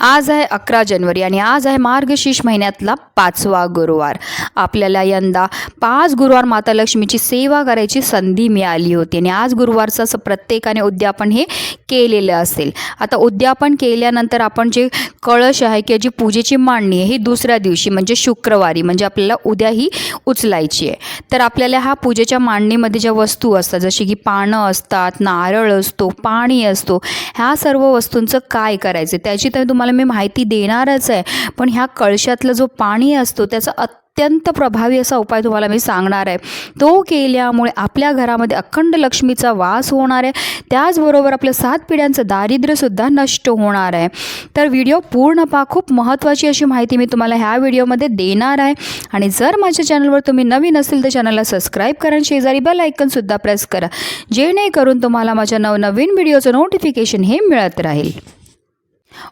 आज आहे अकरा जानेवारी आणि आज आहे मार्गशीर्ष महिन्यातला पाचवा गुरुवार. आपल्याला यंदा पाच गुरुवार माता लक्ष्मीची सेवा करायची संधी मिळाली होती आणि आज गुरुवारचं असं प्रत्येकाने उद्यापन हे केलेलं असेल. आता उद्यापन केल्यानंतर आपण जे कळश आहे किंवा जी पूजेची मांडणी आहे ही दुसऱ्या दिवशी म्हणजे शुक्रवारी म्हणजे आपल्याला उद्या ही उचलायची आहे. तर आपल्याला हा पूजेच्या मांडणीमध्ये ज्या वस्तू असतात जशी की पानं असतात नारळ असतो पाणी असतो ह्या सर्व वस्तूंचं काय करायचं? त्याची तर तुम्हाला मी माहिती देणारच आहे. पण ह्या कळशातलं जो पाणी असतो त्याचा अत्यंत प्रभावी असा उपाय तुम्हाला मी सांगणार आहे. तो केल्यामुळे आपल्या घरामध्ये अखंड लक्ष्मीचा वास होणार आहे. त्याचबरोबर आपल्या सात पिढ्यांचं दारिद्र्यसुद्धा नष्ट होणार आहे. तर व्हिडिओ पूर्ण पहा. खूप महत्त्वाची अशी माहिती मी तुम्हाला ह्या व्हिडिओमध्ये देणार आहे. आणि जर माझ्या चॅनलवर तुम्ही नवीन असेल तर चॅनलला सबस्क्राईब करा आणि शेजारी बेल ऐकनसुद्धा प्रेस करा. जेणेकरून तुम्हाला माझ्या नवनवीन व्हिडिओचं नोटिफिकेशन हे मिळत राहील.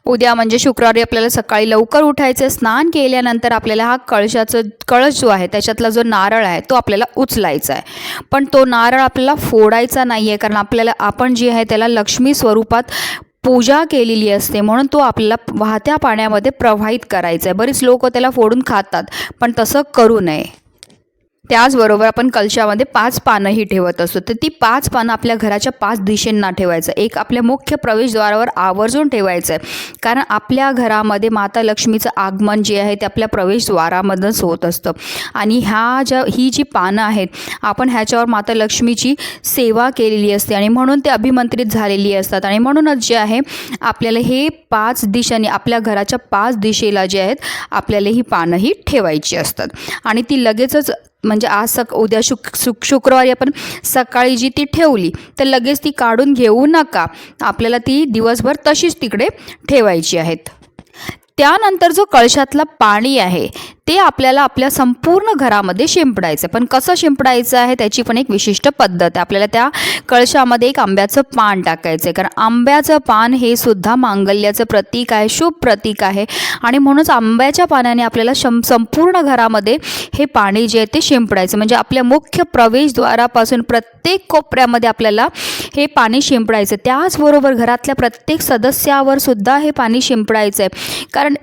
उद्या म्हणजे शुक्रवारी आपल्याला सकाळी लवकर उठायचं स्नान केल्यानंतर आपल्याला हा कळशाचं कळश जो आहे त्याच्यातला जो नारळ आहे तो आपल्याला उचलायचा आहे. पण तो नारळ आपल्याला फोडायचा नाही आहे कारण आपल्याला आपण जे आहे त्याला लक्ष्मी स्वरूपात पूजा केलेली असते म्हणून तो आपल्याला वाहत्या पाण्यामध्ये प्रवाहित करायचा आहे. बरीच लोक त्याला फोडून खातात पण तसं करू नये. त्याचबरोबर आपण कलशामध्ये पाच पानंही ठेवत असतो. तर ती पाच पानं आपल्या घराच्या पाच दिशेंना ठेवायचं. एक आपल्या मुख्य प्रवेशद्वारावर आवर्जून ठेवायचं आहे कारण आपल्या घरामध्ये माता लक्ष्मीचं आगमन जे आहे ते आपल्या प्रवेशद्वारामधूनच होत असतं. आणि ह्या ज्या ही जी पानं आहेत आपण ह्याच्यावर माता लक्ष्मीची सेवा केलेली असते आणि म्हणून ते अभिमंत्रित झालेली असतात. आणि म्हणूनच जे आहे आपल्याला हे पाच दिशांनी आपल्या घराच्या पाच दिशेला जे आहेत आपल्याला ही पानंही ठेवायची असतात. आणि ती लगेचच म्हणजे आज सक उद्या शुक शुक शुक्रवारी आपण सकाळी जी ती ठेवली तर लगेच ती काढून घेऊ नका. आपल्याला ती दिवसभर तशीच तिकडे ठेवायची आहेत. त्यानंतर जो कळशातला पाणी आहे ते आपल्याला आपल्या संपूर्ण घरामध्ये शिंपडायचं. पण कसं शिंपडायचं आहे त्याची पण एक विशिष्ट पद्धत आहे. आपल्याला त्या कळशामध्ये एक आंब्याचं पान टाकायचं आहे कारण आंब्याचं पान हे सुद्धा मांगल्याचं प्रतीक आहे शुभ प्रतीक आहे. आणि म्हणूनच आंब्याच्या पाण्याने आपल्याला शं संपूर्ण घरामध्ये हे पाणी जे आहे ते शिंपडायचं. म्हणजे आपल्या मुख्य प्रवेशद्वारापासून प्रत्येक कोपऱ्यामध्ये आपल्याला हे पाणी शिंपडायचं. त्याचबरोबर घरातल्या प्रत्येक सदस्यावर सुद्धा हे पाणी शिंपडायचं आहे कारण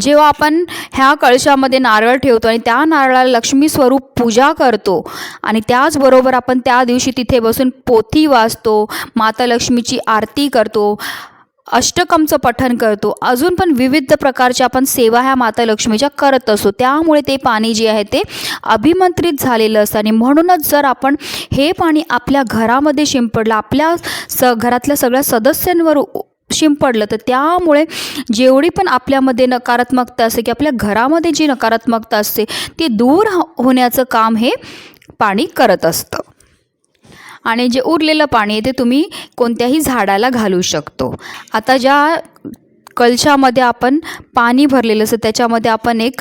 जेव्हा आपण ह्या कळशामध्ये नारळ ठेवतो आणि त्या नारळाला लक्ष्मी स्वरूप पूजा करतो आणि त्याचबरोबर आपण त्या दिवशी तिथे बसून पोथी वाचतो माता लक्ष्मीची आरती करतो अष्टकमचं पठण करतो. अजून पण विविध प्रकारच्या आपण सेवा ह्या माता लक्ष्मीच्या करत असतो त्यामुळे ते पाणी जे आहे ते अभिमंत्रित झालेलं असतं. आणि म्हणूनच जर आपण हे पाणी आपल्या घरामध्ये शिंपडलं आपल्या स घरातल्या सगळ्या सदस्यांवर शिंपडलं तर त्यामुळे जेवढी पण आपल्यामध्ये नकारात्मकता असते की आपल्या घरामध्ये जी नकारात्मकता असते ती दूर हो-, होण्याचं काम हे पाणी करत असतं. आणि जे उरलेलं पाणी आहे ते तुम्ही कोणत्याही झाडाला घालू शकतो. आता ज्या कलशामध्ये आपण पाणी भरलेलं असतं त्याच्यामध्ये आपण एक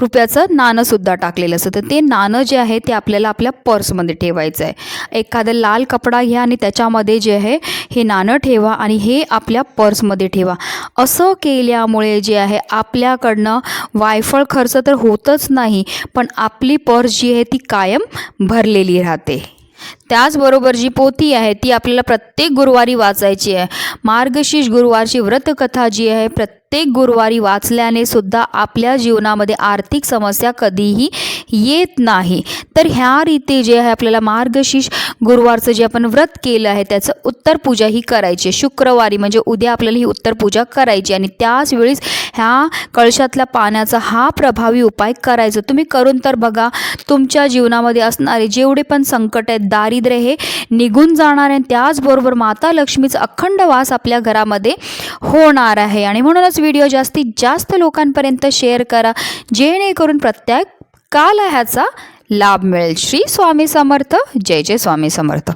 रुपयाचं नाणंसुद्धा टाकलेलं असतं. तर ते नाणं जे आहे ते आपल्याला आपल्या पर्समध्ये ठेवायचं आहे. एखादं लाल कपडा घ्या आणि त्याच्यामध्ये जे आहे हे नाणं ठेवा आणि हे आपल्या पर्समध्ये ठेवा. असं केल्यामुळे जे आहे आपल्याकडनं वायफळ खर्च तर होतच नाही पण आपली पर्स जी आहे ती कायम भरलेली राहते. त्याचबरोबर जी पोथी आहे ती आपल्याला प्रत्येक गुरुवारी वाचायची आहे. मार्गशीर्ष गुरुवारची व्रतकथा जी आहे प्रत्येक गुरुवारी वाचल्याने सुद्धा आपल्या जीवनामध्ये आर्थिक समस्या कधीही येत नाही. तर ह्या रीती जे आहे आपल्याला मार्गशीर्ष गुरुवारचं जे आपण व्रत केलं आहे त्याचं उत्तर पूजा ही करायची. शुक्रवारी म्हणजे उद्या आपल्याला ही उत्तर पूजा करायची आणि त्याच वेळीस ह्या कळशातल्या पाण्याचा हा प्रभावी उपाय करायचा. तुम्ही करून तर बघा तुमच्या जीवनामध्ये असणारे जेवढे पण संकट आहेत दारिद्र्य हे निघून जाणार आहे आणि त्याचबरोबर माता लक्ष्मीचा अखंड वास आपल्या घरामध्ये होणार आहे. आणि म्हणूनच व्हिडिओ जास्तीत जास्त लोकांपर्यंत शेअर करा. जेणेकरून प्रत्येक काल ह्याचा लाभ मिळेल. श्री स्वामी समर्थ. जय जय स्वामी समर्थ.